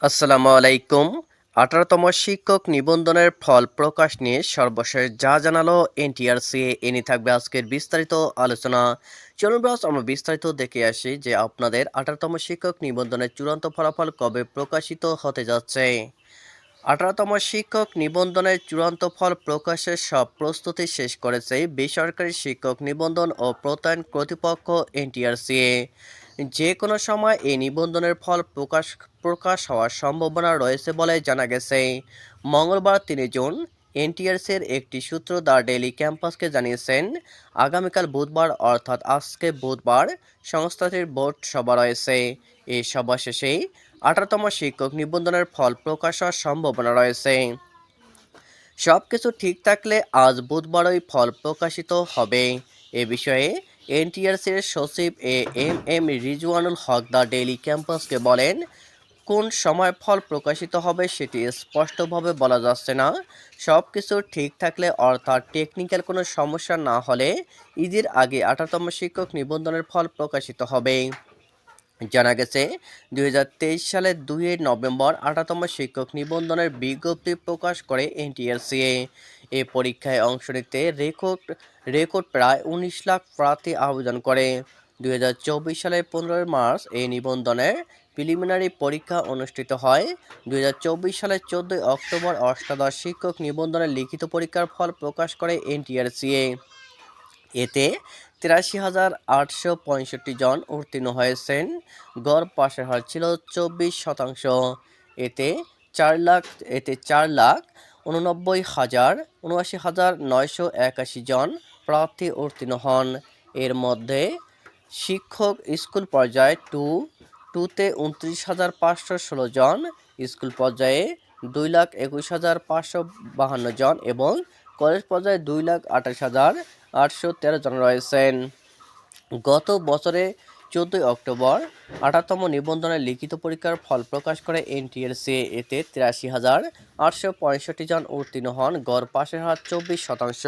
আসসালামু আলাইকুম। আঠারোতম শিক্ষক নিবন্ধনের ফল প্রকাশ নিয়ে সর্বশেষ যা জানালো এনটিআরসি এ। নিয়ে থাকবে আজকের বিস্তারিত আলোচনা। চলুন ব্রাস আমরা বিস্তারিত দেখে আসি যে আপনাদের আঠারোতম শিক্ষক নিবন্ধনের চূড়ান্ত ফলাফল কবে প্রকাশিত হতে যাচ্ছে। আঠারোতম শিক্ষক নিবন্ধনের চূড়ান্ত ফল প্রকাশের সব প্রস্তুতি শেষ করেছে বেসরকারি শিক্ষক নিবন্ধন ও প্রত্যয়ন কর্তৃপক্ষ এনটিআরসিএ যে কোনো সময় এই নিবন্ধনের ফল প্রকাশ প্রকাশ হওয়ার সম্ভাবনা রয়েছে বলে জানা গেছে। মঙ্গলবার তিন জুন এনটিআরসির একটি সূত্র দ্য ডেইলি ক্যাম্পাসকে জানিয়েছেন, আগামীকাল বুধবার অর্থাৎ আজকে বুধবার সংস্থাটির বোর্ড সভা রয়েছে। এই সভা শেষেই আঠারোতম শিক্ষক নিবন্ধনের ফল প্রকাশ হওয়ার সম্ভাবনা রয়েছে। সব কিছু ঠিক থাকলে আজ বুধবারই ফল প্রকাশিত হবে। এ বিষয়ে এনটিআরসির সচিব A M M Rizwanul Haque the daily ক্যাম্পাসকে বলেন কোন সময় ফল প্রকাশিত হবে সেটি স্পষ্টভাবে বলা যাচ্ছে না। সব কিছু ঠিক থাকলে অর্থাৎ টেকনিক্যাল কোনো সমস্যা না হলে ঈদের আগে আঠারোতম শিক্ষক নিবন্ধনের ফল প্রকাশিত হবে। জানা গেছে, দুই হাজার তেইশ সালের দুই নভেম্বর আঠারোতম শিক্ষক নিবন্ধনের বিজ্ঞপ্তি প্রকাশ করে এনটিএলসিএ এ পরীক্ষায় অংশ নিতে রেকর্ড রেকর্ড প্রায় উনিশ লাখ প্রার্থী আবেদন করে। দুই হাজার চব্বিশ সালের পনেরোই মার্চ এই নিবন্ধনের প্রিলিমিনারি পরীক্ষা অনুষ্ঠিত হয়। দুই হাজার চব্বিশ সালের চোদ্দোই অক্টোবর অষ্টাদশ শিক্ষক নিবন্ধনের লিখিত পরীক্ষার ফল প্রকাশ করে এনটিআরসিএ। এতে তিরাশি হাজার আটশো পঁয়ষট্টি জন উত্তীর্ণ হয়েছেন। গড় পাশের হার ছিল চব্বিশ শতাংশ। এতে চার লাখ, এতে চার লাখ উননব্বই হাজার উনআশি হাজার নয়শো একাশি জন প্রার্থী উত্তীর্ণ হন। এর মধ্যে শিক্ষক স্কুল পর্যায়ে টু, টুতে উনত্রিশ হাজার পাঁচশো ষোলো জন, স্কুল পর্যায়ে দুই লাখ একুশ হাজার পাঁচশো বাহান্ন জন এবং কলেজ পর্যায়ে দুই লাখ আঠাশ হাজার আটশো তেরো জন রয়েছেন। গত বছরে চোদ্দই অক্টোবর আঠারোতম নিবন্ধনের লিখিত পরীক্ষার ফল প্রকাশ করে এনটিএলসি এতে তিরাশি হাজার আটশো পঁয়ষট্টি জন উত্তীর্ণ হন, গড় পাশের হার চব্বিশ শতাংশ।